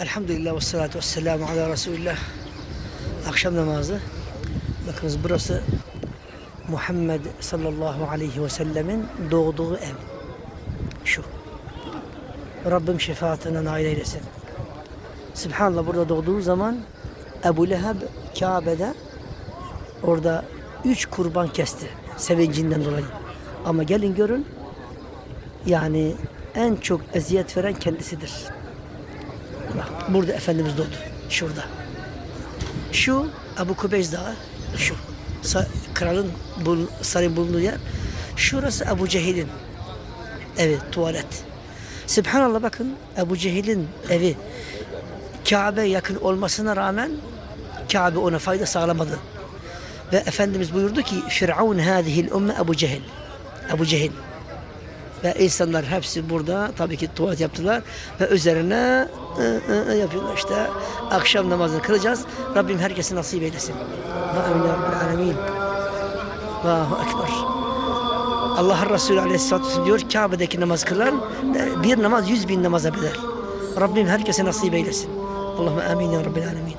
Elhamdülillah ve salatu ve selamu ala Resulillah. Akşam namazı. Bakınız burası Muhammed sallallahu aleyhi ve sellemin doğduğu ev. Şu. Rabbim şefaatine nail eylesin. Subhanallah burada doğduğu zaman Ebu Leheb Kabe'de orada üç kurban kesti sevincinden dolayı. Ama gelin görün yani en çok eziyet veren kendisidir. Burada Efendimiz doğdu. Şurada. Şu Abu Kubeys Dağı. Şu. Kralın bul- sarayın bulunduğu yer. Şurası Ebu Cehil'in evi, tuvalet. Subhanallah bakın Ebu Cehil'in evi Kabe yakın olmasına rağmen Kabe ona fayda sağlamadı. Ve Efendimiz buyurdu ki Firavun hadihil ümme Ebu Cehil. Ebu Cehil. Ve insanlar hepsi burada tabii ki tuvalet yaptılar ve üzerine ı, ı, yapıyorlar işte. Akşam namazını kılacağız. Rabbim herkesi nasip eylesin. Amin ya Rabbil Alemin. Allahu Ekber. Allah Resulü Aleyhisselatü Vesselam diyor Kabe'deki namaz kılan e, bir namaz yüz bin namaza bedel. Rabbim herkese nasip eylesin. Allahümme amin ya Rabbil Alemin.